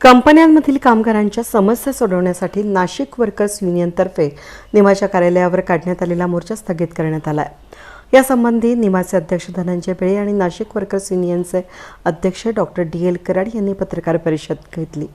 कंपन्यांमधील कामगारांच्या समस्या सोडवण्यासाठी नाशिक वर्कर्स युनियनतर्फे निमाच्या कार्यालयावर काढण्यात आलेला मोर्चा स्थगित करण्यात आला आहे यासंबंधी निमाचे अध्यक्ष धनंजय बेळे आणि नाशिक वर्कर्स युनियनचे अध्यक्ष डॉक्टर डी एल कराड यांनी पत्रकार परिषद घेतली.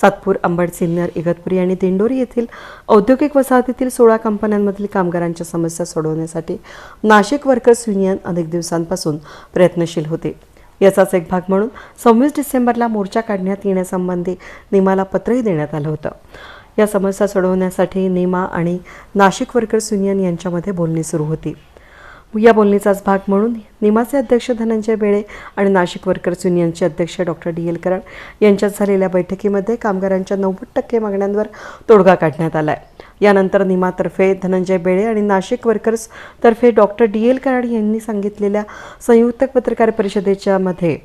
सातपूर अंबड सिन्नर इगतपुरी आणि दिंडोरी येथील औद्योगिक वसाहतीतील सोळा कंपन्यांमधील कामगारांच्या समस्या सोडवण्यासाठी नाशिक वर्कर्स युनियन अनेक दिवसांपासून प्रयत्नशील होते. याचाच एक भाग म्हणून सव्वीस डिसेंबरला मोर्चा काढण्यात येण्यासंबंधी निमाला पत्रही देण्यात आलं होतं. या समस्या सोडवण्यासाठी निमा आणि नाशिक वर्कर्स युनियन यांच्यामध्ये बोलणी सुरू होती. या बोलणीचाच भाग म्हणून निमाचे अध्यक्ष धनंजय बेळे आणि नाशिक वर्कर्स युनियनचे अध्यक्ष डॉक्टर डी एल कराड यांच्यात झालेल्या बैठकीमध्ये कामगारांच्या नव्वद टक्के मागण्यांवर तोडगा काढण्यात आला आहे यानंतर निमातर्फे धनंजय बेळे आणि नाशिक वर्कर्स तर्फे डॉक्टर डी एल कराड यांनी सांगितलेल्या संयुक्त पत्रकार परिषदेच्या मध्ये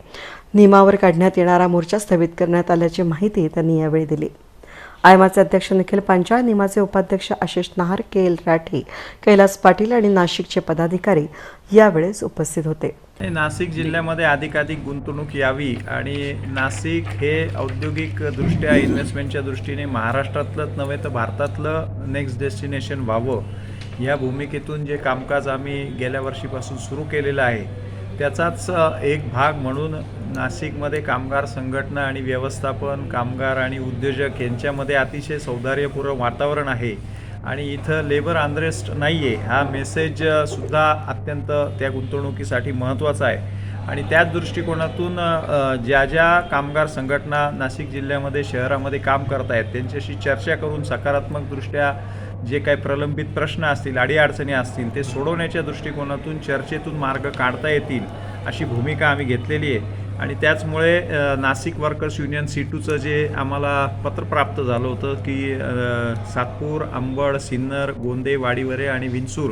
निमावर काढण्यात येणारा मोर्चा स्थगित करण्यात आल्याची माहिती त्यांनी यावेळी दिली. आयमाचे अध्यक्ष निखिल पांचाळ निमाचे उपाध्यक्ष आशिष नहार के एल राठी कैलास पाटील आणि नाशिकचे पदाधिकारी यावेळेस उपस्थित होते. नाशिक जिल्ह्यामध्ये अधिकाधिक गुंतवणूक यावी आणि नाशिक हे औद्योगिक दृष्ट्या इन्व्हेस्टमेंटच्या दृष्टीने महाराष्ट्रातलंच नव्हे तर भारतातलं नेक्स्ट डेस्टिनेशन व्हावं. या भूमिकेतून जे कामकाज आम्ही गेल्या वर्षीपासून सुरू केलेलं आहे त्याचाच एक भाग म्हणून नाशिकमध्ये कामगार संघटना आणि व्यवस्थापन कामगार आणि उद्योजक यांच्यामध्ये अतिशय सौहार्दपूर्व वातावरण आहे. आणि इथं लेबर आंद्रेस्ट नाही आहे हा मेसेज सुद्धा अत्यंत त्या गुंतवणुकीसाठी महत्त्वाचा आहे. आणि त्याच दृष्टिकोनातून ज्या ज्या कामगार संघटना नाशिक जिल्ह्यामध्ये शहरामध्ये काम करत आहेत त्यांच्याशी चर्चा करून सकारात्मकदृष्ट्या जे काही प्रलंबित प्रश्न असतील अडीअडचणी असतील ते सोडवण्याच्या दृष्टिकोनातून चर्चेतून मार्ग काढता येतील अशी भूमिका आम्ही घेतलेली आहे. आणि त्याचमुळे नाशिक वर्कर्स युनियन सी टूचं जे आम्हाला पत्र प्राप्त झालं होतं की सातपूर आंबड सिन्नर गोंदे वाडीवरे आणि विंचूर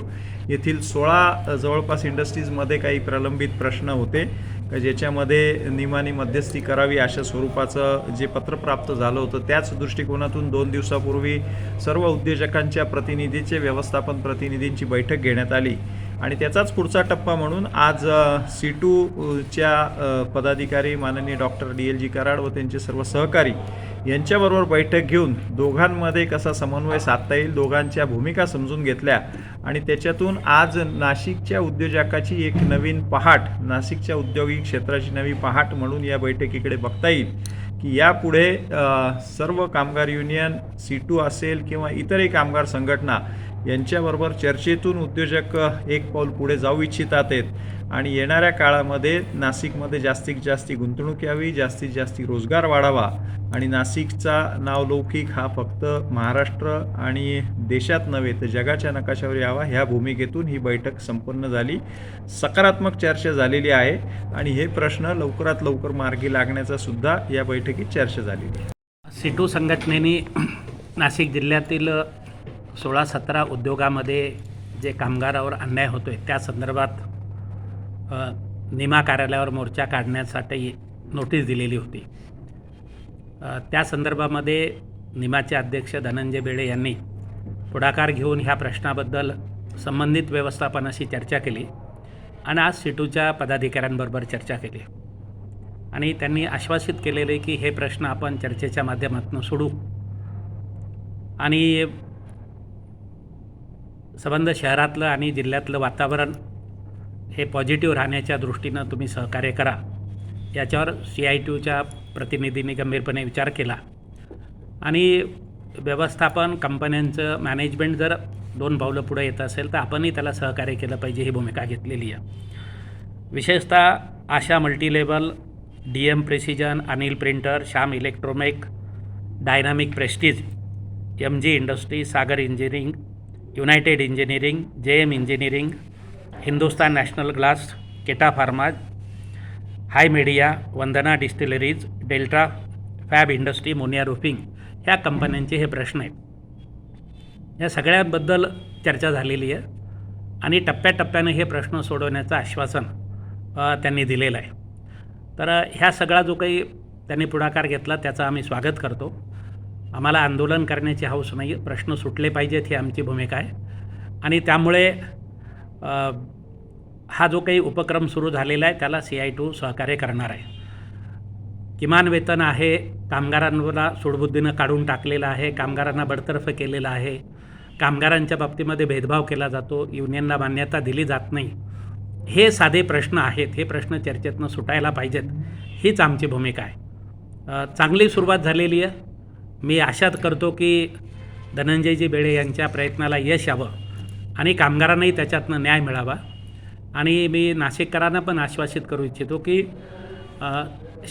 येथील सोळा जवळपास इंडस्ट्रीजमध्ये काही प्रलंबित प्रश्न होते. का ज्याच्यामध्ये निमानी मध्यस्थी करावी अशा स्वरूपाचं जे पत्र प्राप्त झालं होतं त्याच दृष्टिकोनातून दोन दिवसापूर्वी सर्व उद्योजकांच्या प्रतिनिधीचे व्यवस्थापन प्रतिनिधींची बैठक घेण्यात आली. आणि त्याचाच पुढचा टप्पा म्हणून आज सी टूच्या पदाधिकारी माननीय doctor D L G Karad व त्यांचे सर्व सहकारी यांच्याबरोबर बैठक घेऊन दोघांमध्ये कसा समन्वय साधता येईल दोघांच्या भूमिका समजून घेतल्या आणि त्याच्यातून आज नाशिकच्या उद्योजकाची एक नवीन पहाट नाशिकच्या औद्योगिक क्षेत्राची नवी पहाट म्हणून या बैठकीकडे बघता येईल. की यापुढे सर्व कामगार युनियन सी टू असेल किंवा इतरही कामगार संघटना यांच्याबरोबर चर्चेतून उद्योजक एक पाऊल पुढे जाऊ इच्छितात आहेत. आणि येणाऱ्या काळामध्ये नाशिकमध्ये जास्तीत जास्त गुंतवणूक यावी जास्तीत जास्त रोजगार वाढावा. आणि नाशिकचा नावलौकिक हा फक्त महाराष्ट्र आणि देशात नव्हे तर जगाच्या नकाशावर यावा ह्या भूमिकेतून ही बैठक संपन्न झाली. सकारात्मक चर्चा झालेली आहे आणि हे प्रश्न लवकरात लवकर मार्गी लागण्याचा सुद्धा या बैठकीत चर्चा झालेली आहे. सिटू संघटनेने नाशिक जिल्ह्यातील सोळा सतरा उद्योगामध्ये जे कामगारावर अन्याय होतो आहे त्या संदर्भात निमा कार्यालयावर मोर्चा काढण्यासाठी नोटीस दिलेली होती. त्या संदर्भामध्ये निमाचे अध्यक्ष धनंजय बेळे यांनी पुढाकार घेऊन ह्या प्रश्नाबद्दल संबंधित व्यवस्थापनाशी चर्चा केली आणि आज सिटूच्या पदाधिकाऱ्यांबरोबर चर्चा केली. आणि त्यांनी आश्वासित केलेले की हे प्रश्न आपण चर्चेच्या माध्यमातून सोडू. आणि संबंध शहरातलं आणि जिल्ह्यातलं वातावरण हे पॉझिटिव्ह राहण्याच्या दृष्टीनं तुम्ही सहकार्य करा. याच्यावर सी आय टीच्या प्रतिनिधींनी गंभीरपणे विचार केला. आणि व्यवस्थापन कंपन्यांचं मॅनेजमेंट जर दोन पावलं पुढे येत असेल तर आपणही त्याला सहकार्य केलं पाहिजे ही भूमिका घेतलेली आहे. विशेषतः Asha multilabel D M precision Anil printer Shyam electronic dynamic prestige M G industry Sagar engineering united engineering J M engineering Hindustan national glass Keta pharma hi media Vandana distilleries delta fab industry Moniya roofing ह्या कंपन्यांचे हे प्रश्न आहेत. या सगळ्याबद्दल चर्चा झालेली आहे आणि टप्प्याटप्प्यानं हे प्रश्न सोडवण्याचं आश्वासन त्यांनी दिलेलं आहे. तर ह्या सगळा जो काही त्यांनी पुढाकार घेतला त्याचं आम्ही स्वागत करतो. आम्हाला आंदोलन करण्याची हौस नाही प्रश्न सुटले पाहिजेत ही आमची भूमिका आहे. आणि त्यामुळे हा जो काही उपक्रम सुरू झालेला आहे त्याला सी आय टू सहकार्य करणार आहे. किमान वेतन आहे कामगारांना सुडबुद्धीनं काढून टाकलेलं आहे कामगारांना बडतर्फ केलेलं आहे कामगारांच्या बाबतीमध्ये भेदभाव केला जातो युनियनला मान्यता दिली जात नाही. हे साधे प्रश्न आहेत हे प्रश्न चर्चेतनं सुटायला पाहिजेत हीच आमची भूमिका आहे. चांगली सुरुवात झालेली आहे. मी आशा करतो की धनंजयजी बेळे यांच्या प्रयत्नाला यश यावं आणि कामगारांनाही त्याच्यातनं न्याय मिळावा. आणि मी नाशिककरांना पण आश्वासित करू इच्छितो की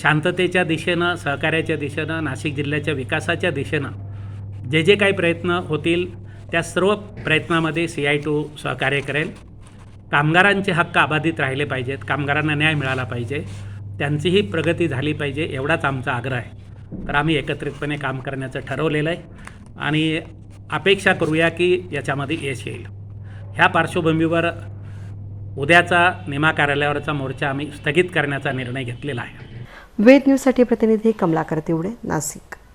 शांततेच्या दिशेनं सहकार्याच्या दिशेनं नाशिक जिल्ह्याच्या विकासाच्या दिशेनं जे जे काही प्रयत्न होतील त्या सर्व प्रयत्नामध्ये सी आय टू सहकार्य करेल. कामगारांचे हक्क अबाधित राहिले पाहिजेत कामगारांना न्याय मिळाला पाहिजे त्यांचीही प्रगती झाली पाहिजे एवढाच आमचा आग्रह आहे. तर आम्ही एकत्रितपणे काम करण्याचं ठरवलेलं आहे. आणि अपेक्षा करूया की याच्यामध्ये यश येईल. ह्या पार्श्वभूमीवर उद्याचा निमा कार्यालयावरचा मोर्चा आम्ही स्थगित करण्याचा निर्णय घेतलेला आहे. वेद न्यूजसाठी प्रतिनिधी कमलाकर तिवडे नाशिक.